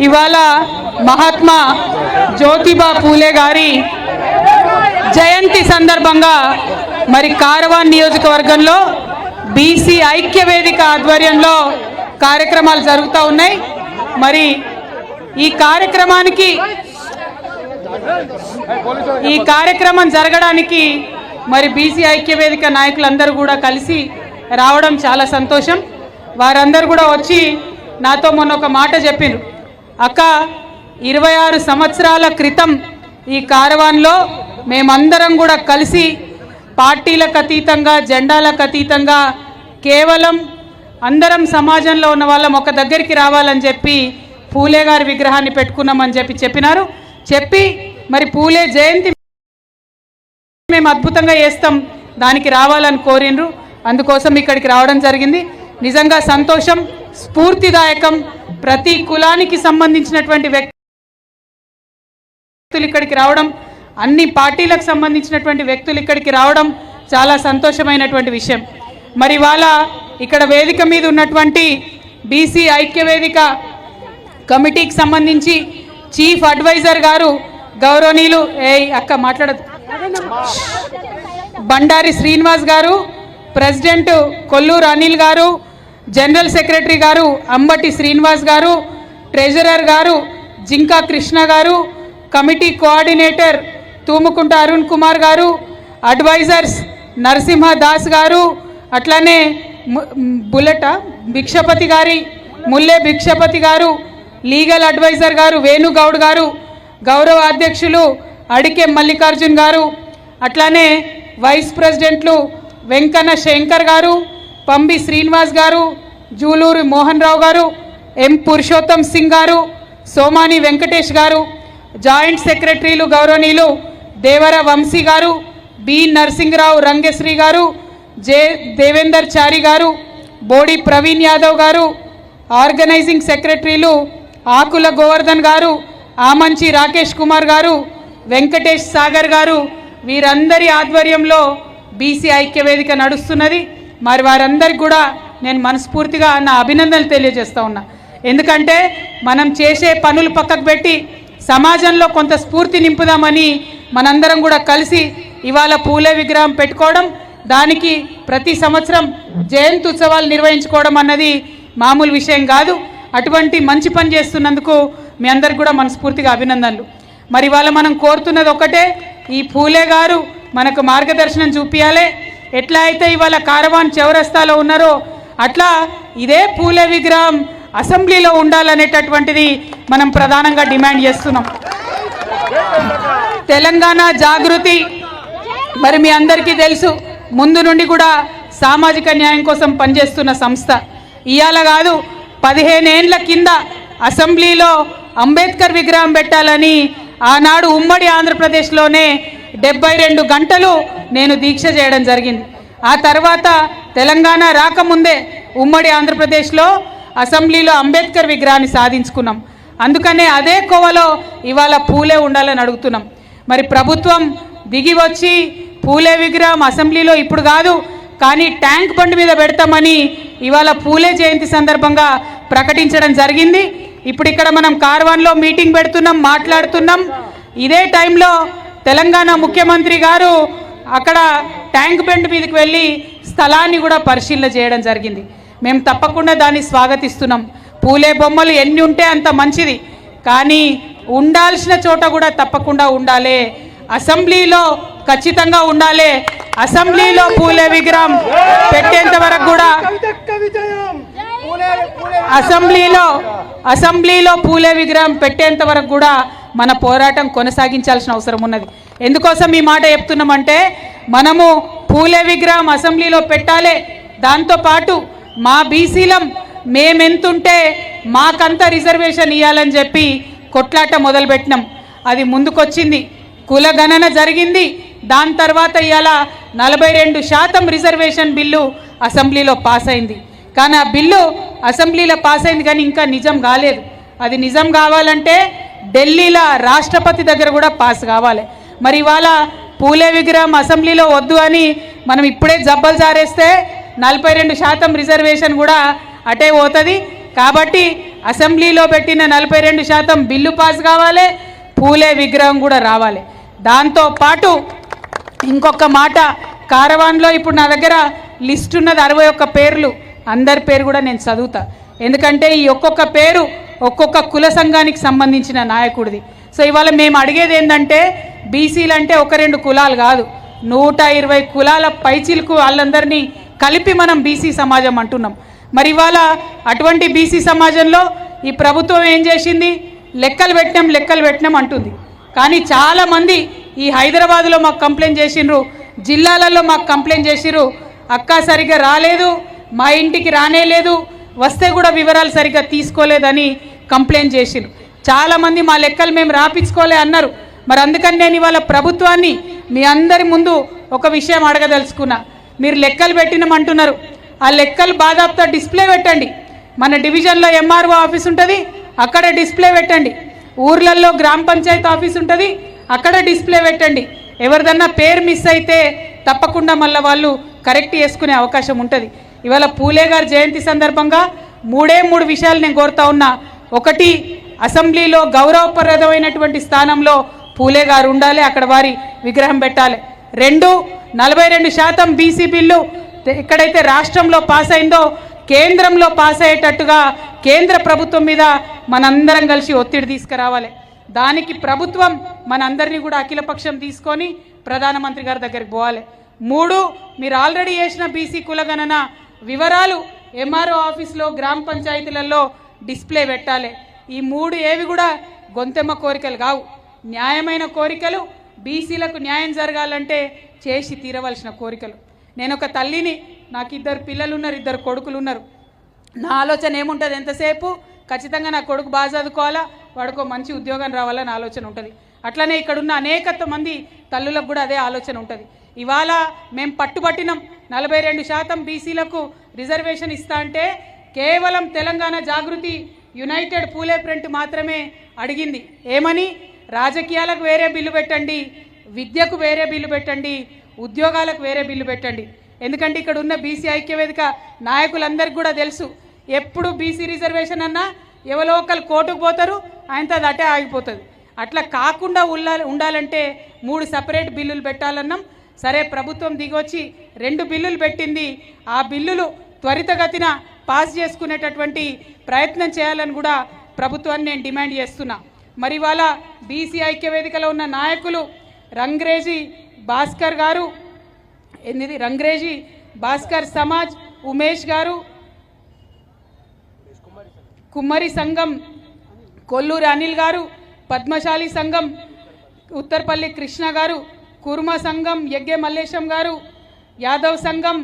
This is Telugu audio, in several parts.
ఇవాళ మహాత్మా జ్యోతిబా పూలే గారి జయంతి సందర్భంగా మరి కారవాన్ నియోజకవర్గంలో బీసీ ఐక్య వేదిక ఆధ్వర్యంలో కార్యక్రమాలు జరుగుతూ ఉన్నాయి. మరి ఈ కార్యక్రమానికి ఈ కార్యక్రమం జరగడానికి మరి బీసీ ఐక్య వేదిక నాయకులందరూ కూడా కలిసి రావడం చాలా సంతోషం. వారందరూ కూడా వచ్చి నాతో మొన్న ఒక మాట చెప్పిండ్రు అక్క ఇరవై ఆరు సంవత్సరాల క్రితం ఈ కారవాన్లో మేమందరం కూడా కలిసి పార్టీలకు అతీతంగా జెండాలకు అతీతంగా కేవలం అందరం సమాజంలో ఉన్న వాళ్ళం ఒక దగ్గరికి రావాలని చెప్పి పూలే గారి విగ్రహాన్ని పెట్టుకున్నామని చెప్పి చెప్పినారు. చెప్పి మరి పూలే జయంతి మేము అద్భుతంగా చేస్తాం దానికి రావాలని కోరిండ్రు. అందుకోసం ఇక్కడికి రావడం జరిగింది. నిజంగా సంతోషం స్ఫూర్తిదాయకం. ప్రతి కులానికి సంబంధించినటువంటి వ్యక్తులు ఇక్కడికి రావడం అన్ని పార్టీలకు సంబంధించినటువంటి వ్యక్తులు ఇక్కడికి రావడం చాలా సంతోషమైనటువంటి విషయం. మరి ఇవాళ ఇక్కడ వేదిక మీద ఉన్నటువంటి బీసీ ఐక్య వేదిక కమిటీకి సంబంధించి చీఫ్ అడ్వైజర్ గారు గౌరవనీయులు ఏ అక్క మాట్లాడదు. బండారి శ్రీనివాస్ గారు ప్రెసిడెంట్ కొల్లూరు అనిల్ గారు జనరల్ సెక్రటరీ గారు అంబటి శ్రీనివాస్ గారు ట్రెజరర్ గారు జింకా కృష్ణ గారు కమిటీ కోఆర్డినేటర్ తూముకుంట అరుణ్ కుమార్ గారు అడ్వైజర్స్ నరసింహ దాస్ గారు అట్లానే ము- బుల్లెట? భిక్షపతి గారి ముల్లె భిక్షపతి గారు లీగల్ అడ్వైజర్ గారు వేణుగౌడ్ గారు గౌరవ అధ్యక్షులు అడికే మల్లికార్జున్ గారు అట్లానే వైస్ ప్రెసిడెంట్లు వెంకన్న శంకర్ గారు పంబి శ్రీనివాస్ గారు జూలూరు మోహన్ రావు గారు ఎం పురుషోత్తం సింగ్ గారు సోమాని వెంకటేష్ గారు జాయింట్ సెక్రటరీలు గౌరవనీయులు దేవర వంశీ గారు బి నరసింహరావు రంగశ్రీ గారు జే దేవేందర్ చారి గారు బోడి ప్రవీణ్ యాదవ్ గారు ఆర్గనైజింగ్ సెక్రటరీలు ఆకుల గోవర్ధన్ గారు ఆమంచి రాకేష్ కుమార్ గారు వెంకటేష్ సాగర్ గారు వీరందరి ఆధ్వర్యంలో బీసీ ఐక్యవేదిక నడుస్తున్నది. మరి వారందరికి కూడా నేను మనస్ఫూర్తిగా నా అభినందనలు తెలియజేస్తూ ఉన్నా. ఎందుకంటే మనం చేసే పనులు పక్కకు పెట్టి సమాజంలో కొంత స్ఫూర్తి నింపుదామని మనందరం కూడా కలిసి ఇవాళ పూలే విగ్రహం పెట్టుకోవడం దానికి ప్రతి సంవత్సరం జయంతి ఉత్సవాలు నిర్వహించుకోవడం అన్నది మామూలు విషయం కాదు. అటువంటి మంచి పని చేస్తున్నందుకు మీ అందరికి కూడా మనస్ఫూర్తిగా అభినందనలు. మరి ఇవాళ మనం కోరుతున్నది ఒకటే ఈ పూలే గారు మనకు మార్గదర్శనం చూపించాలి ఎట్లా అయితే ఇవాళ కారవాన్ చౌరస్తాలో ఉన్నారో అట్లా ఇదే పూలే విగ్రహం అసెంబ్లీలో ఉండాలనేటటువంటిది మనం ప్రధానంగా డిమాండ్ చేస్తున్నాం. తెలంగాణ జాగృతి మరి మీ అందరికీ తెలుసు ముందు నుండి కూడా సామాజిక న్యాయం కోసం పనిచేస్తున్న సంస్థ. ఇవాళ కాదు పదిహేనేండ్ల కింద అసెంబ్లీలో అంబేద్కర్ విగ్రహం పెట్టాలని ఆనాడు ఉమ్మడి ఆంధ్రప్రదేశ్లోనే డెబ్బై రెండు గంటలు నేను దీక్ష చేయడం జరిగింది. ఆ తర్వాత తెలంగాణ రాకముందే ఉమ్మడి ఆంధ్రప్రదేశ్లో అసెంబ్లీలో అంబేద్కర్ విగ్రహాన్ని సాధించుకున్నాం. అందుకనే అదే కోవలో ఇవాళ పూలే ఉండాలని అడుగుతున్నాం. మరి ప్రభుత్వం దిగి వచ్చి పూలే విగ్రహం అసెంబ్లీలో ఇప్పుడు కాదు కానీ ట్యాంక్ బండ్ మీద పెడతామని ఇవాళ పూలే జయంతి సందర్భంగా ప్రకటించడం జరిగింది. ఇప్పుడు ఇక్కడ మనం కార్వాన్లో మీటింగ్ పెడుతున్నాం మాట్లాడుతున్నాం. ఇదే టైంలో తెలంగాణ ముఖ్యమంత్రి గారు అక్కడ ట్యాంక్ బండ్ మీదకి వెళ్ళి స్థలాన్ని కూడా పరిశీలన చేయడం జరిగింది. మేము తప్పకుండా దాన్ని స్వాగతిస్తున్నాం. పూలే బొమ్మలు ఎన్ని ఉంటే అంత మంచిది. కానీ ఉండాల్సిన చోట కూడా తప్పకుండా ఉండాలి. అసెంబ్లీలో ఖచ్చితంగా ఉండాలి. అసెంబ్లీలో పూలే విగ్రహం పెట్టేంత వరకు కూడా అసెంబ్లీలో అసెంబ్లీలో పూలే విగ్రహం పెట్టేంత వరకు కూడా మన పోరాటం కొనసాగించాల్సిన అవసరం ఉన్నది. ఎందుకోసం ఈ మాట చెప్తున్నామంటే మనము పూలే విగ్రహం అసెంబ్లీలో పెట్టాలి. దాంతోపాటు మా బీసీలం మేమెంతుంటే మాకంత రిజర్వేషన్ ఇవ్వాలని చెప్పి కొట్లాట మొదలుపెట్టినాం. అది ముందుకొచ్చింది. కుల గణన జరిగింది. దాని తర్వాత ఇవాళ నలభై రెండు శాతం రిజర్వేషన్ బిల్లు అసెంబ్లీలో పాస్ అయింది. కానీ ఆ బిల్లు అసెంబ్లీలో పాస్ అయింది కానీ ఇంకా నిజం కాలేదు. అది నిజం కావాలంటే ఢిల్లీలో రాష్ట్రపతి దగ్గర కూడా పాస్ కావాలి. మరి ఇవాళ పూలే విగ్రహం అసెంబ్లీలో వద్దు అని మనం ఇప్పుడే జబ్బలు జారేస్తే నలభై రెండు శాతం రిజర్వేషన్ కూడా అటే పోతుంది. కాబట్టి అసెంబ్లీలో పెట్టిన నలభై రెండు శాతం బిల్లు పాస్ కావాలి పూలే విగ్రహం కూడా రావాలి. దాంతో పాటు ఇంకొక మాట కారవాన్లో ఇప్పుడు నా దగ్గర లిస్ట్ ఉన్నది అరవై ఒక్క పేర్లు. అందరి పేరు కూడా నేను చదువుతా. ఎందుకంటే ఈ ఒక్కొక్క పేరు ఒక్కొక్క కుల సంఘానికి సంబంధించిన నాయకుడిది. సో ఇవాళ మేము అడిగేది ఏంటంటే బీసీలు అంటే ఒక రెండు కులాలు కాదు. నూట ఇరవై కులాల పైచిలకు వాళ్ళందరినీ కలిపి మనం బీసీ సమాజం అంటున్నాం. మరి ఇవాళ అటువంటి బీసీ సమాజంలో ఈ ప్రభుత్వం ఏం చేసింది? లెక్కలు పెట్టినాం లెక్కలు పెట్టినాం అంటుంది. కానీ చాలామంది ఈ హైదరాబాద్లో మాకు కంప్లైంట్ చేసిండ్రు జిల్లాలలో మాకు కంప్లైంట్ చేసిర్రు అక్క సరిగ్గా రాలేదు మా ఇంటికి రానే లేదు వస్తే కూడా వివరాలు సరిగ్గా తీసుకోలేదని కంప్లైంట్ చేసిండ్రు. చాలామంది మా లెక్కలు మేము రాపించుకోలే అన్నారు. మరి అందుకని నేను ఇవాళ ప్రభుత్వాన్ని మీ అందరి ముందు ఒక విషయం అడగదలుచుకున్నా. మీరు లెక్కలు పెట్టినమంటున్నారు. ఆ లెక్కలు బాదాపుతో డిస్ప్లే పెట్టండి. మన డివిజన్లో ఎంఆర్ఓ ఆఫీస్ ఉంటుంది అక్కడ డిస్ప్లే పెట్టండి. ఊర్లలో గ్రామ పంచాయతీ ఆఫీస్ ఉంటుంది అక్కడ డిస్ప్లే పెట్టండి. ఎవరిదన్నా పేరు మిస్ అయితే తప్పకుండా మళ్ళీ వాళ్ళు కరెక్ట్ చేసుకునే అవకాశం ఉంటుంది. ఇవాళ పూలే గారి జయంతి సందర్భంగా మూడే మూడు విషయాలు నేను కోరుతా ఉన్నా. ఒకటి అసెంబ్లీలో గౌరవప్రదమైనటువంటి స్థానంలో పూలే గారు ఉండాలి అక్కడ వారి విగ్రహం పెట్టాలి. రెండు నలభై రెండు శాతం బీసీ బిల్లు ఎక్కడైతే రాష్ట్రంలో పాస్ అయిందో కేంద్రంలో పాస్ అయ్యేటట్టుగా కేంద్ర ప్రభుత్వం మీద మనందరం కలిసి ఒత్తిడి తీసుకురావాలి. దానికి ప్రభుత్వం మనందరినీ కూడా అఖిలపక్షం తీసుకొని ప్రధానమంత్రి గారి దగ్గరికి పోవాలి. మూడు మీరు ఆల్రెడీ చేసిన బీసీ కులగణన వివరాలు ఎంఆర్ఓ ఆఫీస్లో గ్రామ పంచాయతీలలో డిస్ప్లే పెట్టాలి. ఈ మూడు ఏవి కూడా గొంతెమ్మ కోరికలు కావు. న్యాయమైన కోరికలు బీసీలకు న్యాయం జరగాలంటే చేసి తీరవలసిన కోరికలు. నేను ఒక తల్లిని నాకు ఇద్దరు పిల్లలు ఉన్నారు ఇద్దరు కొడుకులు ఉన్నారు నా ఆలోచన ఏముంటుంది ఎంతసేపు? ఖచ్చితంగా నా కొడుకు బాగా చదువుకోవాలా? వాడుకో మంచి ఉద్యోగం రావాలని ఆలోచన ఉంటుంది. అట్లనే ఇక్కడున్న అనేకత అనేక మంది తల్లులకు కూడా అదే ఆలోచన ఉంటుంది. ఇవాళ మేము పట్టుబట్టినాం. నలభై రెండు శాతం బీసీలకు రిజర్వేషన్ ఇస్తా అంటే కేవలం తెలంగాణ జాగృతి యునైటెడ్ పూలే ప్రింట్ మాత్రమే అడిగింది. ఏమని? రాజకీయాలకు వేరే బిల్లు పెట్టండి విద్యకు వేరే బిల్లు పెట్టండి ఉద్యోగాలకు వేరే బిల్లు పెట్టండి. ఎందుకంటే ఇక్కడ ఉన్న బీసీ ఐక్యవేదిక నాయకులందరికీ కూడా తెలుసు ఎప్పుడు బీసీ రిజర్వేషన్ అన్నా ఎవరో ఒకరు కోర్టుకు పోతారు ఆయనతో అది అటే ఆగిపోతుంది. అట్లా కాకుండా ఉండాలి ఉండాలంటే మూడు సపరేట్ బిల్లులు పెట్టాలన్నాం. సరే ప్రభుత్వం దిగొచ్చి రెండు బిల్లులు పెట్టింది. ఆ బిల్లులు త్వరితగతిన పాస్ చేసుకునేటటువంటి ప్రయత్నం చేయాలని కూడా ప్రభుత్వాన్ని నేను డిమాండ్ చేస్తున్నా. మరి ఇవాళ బీసీ ఐక్యవేదికలో ఉన్న నాయకులు రంగ్రేజీ భాస్కర్ గారు ఎనిమిది రంగ్రేజీ భాస్కర్ సమాజ్ ఉమేష్ గారు కుమ్మరి సంఘం కొల్లూరి అనిల్ గారు పద్మశాలి సంఘం ఉత్తర్పల్లి కృష్ణ గారు కుర్మ సంఘం యజ్ఞ మల్లేశం గారు యాదవ్ సంఘం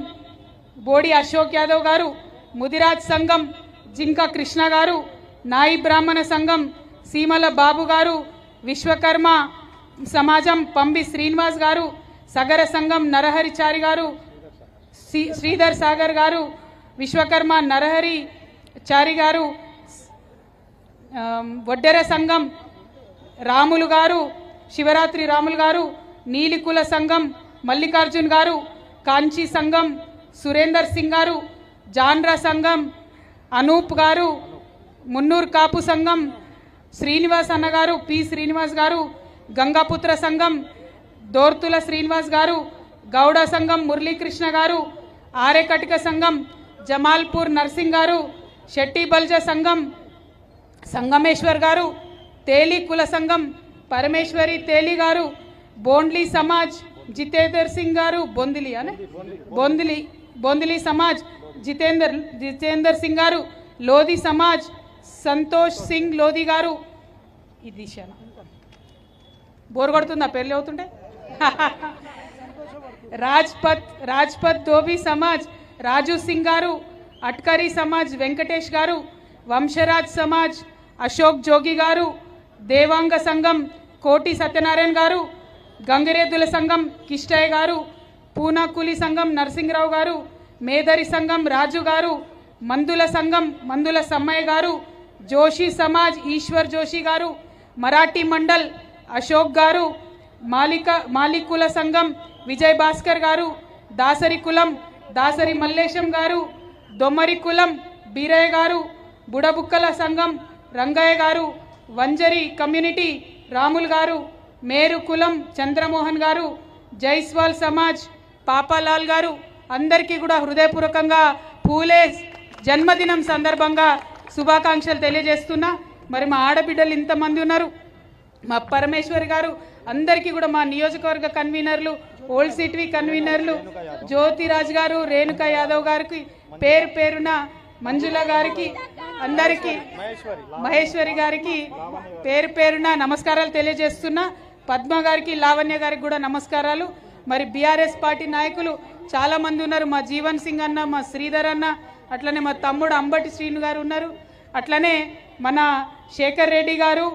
బోడి అశోక్ యాదవ్ గారు ముదిరాజ్ సంఘం జింక కృష్ణ గారు నాయి బ్రాహ్మణ సంఘం సీమల బాబు గారు విశ్వకర్మ సమాజం పంబి శ్రీనివాస్ గారు సగర సంఘం నరహరిచారి గారు శ్రీ- శ్రీధర్ సాగర్ గారు విశ్వకర్మ నరహరి చారి గారు వడ్డెర సంఘం రాములు గారు శివరాత్రి రాములు గారు నీలికుల సంఘం మల్లికార్జున్ గారు కాంచీ సంఘం సురేందర్ సింగ్ గారు జాన్రా సంఘం అనూప్ గారు మున్నూర్ కాపు సంఘం శ్రీనివాస్ అన్నగారు పి. శ్రీనివాస్ గారు గంగాపుత్ర సంఘం దోర్తుల శ్రీనివాస్ గారు గౌడ సంఘం మురళీకృష్ణ గారు ఆరేకటిక సంఘం జమాల్పూర్ నర్సింగ్ గారు షెట్టి బల్జ సంఘం సంగమేశ్వర్ గారు తేలి కుల సంఘం పరమేశ్వరి తేలి గారు బోండ్లీ సమాజ్ జితేందర్ సింగ్ గారు బొందిలి అనే? బొందిలి బొందిలి సమాజ్ జితేందర్ జితేందర్ సింగ్ గారు లోధి సమాజ్ సంతోష్ సింగ్ లోధి గారు. ఇది శానా. బోర్ కొడుతుందా? పేర్లు అవుతుంటే? రాజ్పత్ రాజ్పత్ ధోబీ సమాజ్ రాజు సింగ్ గారు అట్కరీ సమాజ్ వెంకటేష్ గారు వంశరాజ్ సమాజ్ అశోక్ జోగి గారు దేవాంగ సంఘం కోటి సత్యనారాయణ గారు గంగిరెద్దుల సంఘం కిష్టయ్య గారు పూనాకులి సంఘం నరసింహరావు గారు మేదరి సంఘం రాజు గారు మందుల సంఘం మందుల సమ్మయ్య గారు జోషి సమాజ్ ఈశ్వర్ జోషి గారు మరాఠీ మండల్ అశోక్ గారు మాలిక మాలికుల సంఘం విజయ్ భాస్కర్ గారు దాసరి కులం దాసరి మల్లేశం గారు దొమ్మరి కులం బీరయ్య గారు బుడబుక్కల సంఘం రంగయ్య గారు వంజరి కమ్యూనిటీ రాములు గారు మేరు కులం చంద్రమోహన్ గారు జైస్వాల్ సమాజ్ పాపాలాల్ గారు అందరికీ కూడా హృదయపూర్వకంగా పూలే జన్మదినం సందర్భంగా శుభాకాంక్షలు తెలియజేస్తున్నా. మరి మా ఆడబిడ్డలు ఇంతమంది ఉన్నారు. మా పరమేశ్వరి గారు అందరికీ కూడా మా నియోజకవర్గ కన్వీనర్లు ఓల్డ్ సిటీ కన్వీనర్లు జ్యోతిరాజ్ గారు రేణుకా యాదవ్ గారికి పేరు పేరున మంజుల గారికి అందరికీ మహేశ్వరి గారికి పేరు పేరున నమస్కారాలు తెలియజేస్తున్నా. పద్మ గారికి లావణ్య గారికి కూడా నమస్కారాలు. మరి బీఆర్ఎస్ పార్టీ నాయకులు చాలామంది ఉన్నారు. మా జీవన్ సింగ్ అన్న మా శ్రీధర్ అన్న అట్లనే మా తమ్ముడు అంబటి శ్రీను గారు ఉన్నారు. అట్లనే మన శేఖర్ రెడ్డి గారు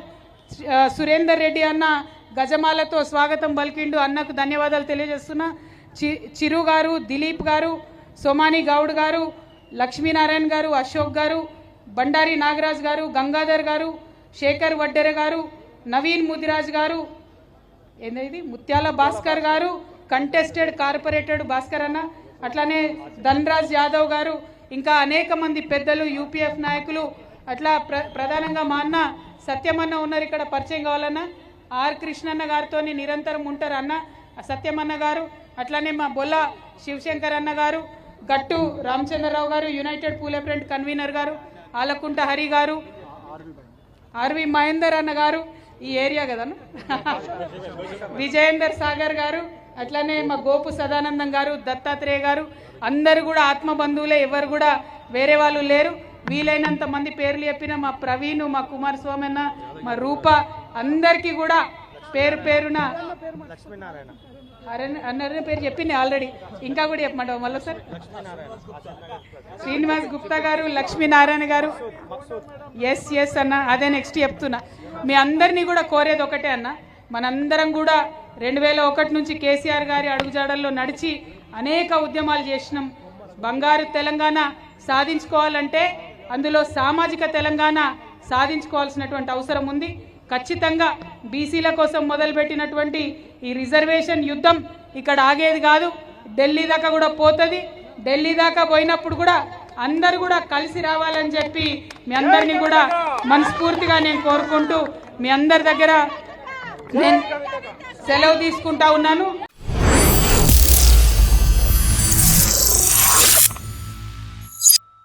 సురేందర్ రెడ్డి అన్న గజమాలతో స్వాగతం పలికిండు. అన్నకు ధన్యవాదాలు తెలియజేస్తున్నా. చి చిరు గారు దిలీప్ గారు సోమాని గౌడ్ గారు లక్ష్మీనారాయణ గారు అశోక్ గారు బండారి నాగరాజ్ గారు గంగాధర్ గారు శేఖర్ వడ్డెర గారు నవీన్ ముదిరాజ్ గారు ఏంది ముత్యాల భాస్కర్ గారు కంటెస్టెడ్ కార్పొరేటెడ్ భాస్కర్ అన్న. అట్లానే ధనరాజ్ యాదవ్ గారు ఇంకా అనేక మంది పెద్దలు యూపీఎఫ్ నాయకులు అట్లా ప్ర ప్రధానంగా మా అన్న సత్యమన్న ఉన్నారు ఇక్కడ పరిచయం కావాలన్నా. ఆర్ కృష్ణన్న గారితో నిరంతరం ఉంటారు అన్న. సత్యమన్న గారు అట్లానే మా బొల్ల శివశంకర్ అన్న గారు గట్టు రామచంద్రరావు గారు యునైటెడ్ పూలే ఫ్రంట్ కన్వీనర్ గారు ఆలకుంట హరి గారు ఆర్వి మహేందర్ అన్న గారు ఈ ఏరియా కదా విజయేందర్ సాగర్ గారు అట్లనే మా గోపు సదానందం గారు దత్తాత్రేయ గారు అందరూ కూడా ఆత్మ బంధువులే ఎవరు కూడా వేరే వాళ్ళు లేరు. వీలైనంత మంది పేర్లు చెప్పిన మా ప్రవీణ్ మా కుమార్ స్వామి అన్న మా రూప అందరికీ కూడా పేరు పేరున అరణ్ అన్న పేరు చెప్పింది ఆల్రెడీ. ఇంకా కూడా చెప్పమంటావు మళ్ళీ సార్? శ్రీనివాస్ గుప్తా గారు లక్ష్మీనారాయణ గారు. ఎస్ ఎస్ అన్న అదే నెక్స్ట్ చెప్తున్నా. మీ అందరినీ కూడా కోరేది ఒకటే అన్నా. మనందరం కూడా రెండు వేల ఒకటి నుంచి కేసీఆర్ గారి అడుగుజాడల్లో నడిచి అనేక ఉద్యమాలు చేసినాం. బంగారు తెలంగాణ సాధించుకోవాలంటే అందులో సామాజిక తెలంగాణ సాధించుకోవాల్సినటువంటి అవసరం ఉంది. ఖచ్చితంగా బీసీల కోసం మొదలుపెట్టినటువంటి ఈ రిజర్వేషన్ యుద్ధం ఇక్కడ ఆగేది కాదు. ఢిల్లీ దాకా కూడా పోతుంది. ఢిల్లీ దాకా పోయినప్పుడు కూడా అందరు కూడా కలిసి రావాలని చెప్పి మీ అందరినీ కూడా మనస్ఫూర్తిగా నేను కోరుకుంటూ మీ అందరి దగ్గర నేను సెలవు తీసుకుంటా ఉన్నాను.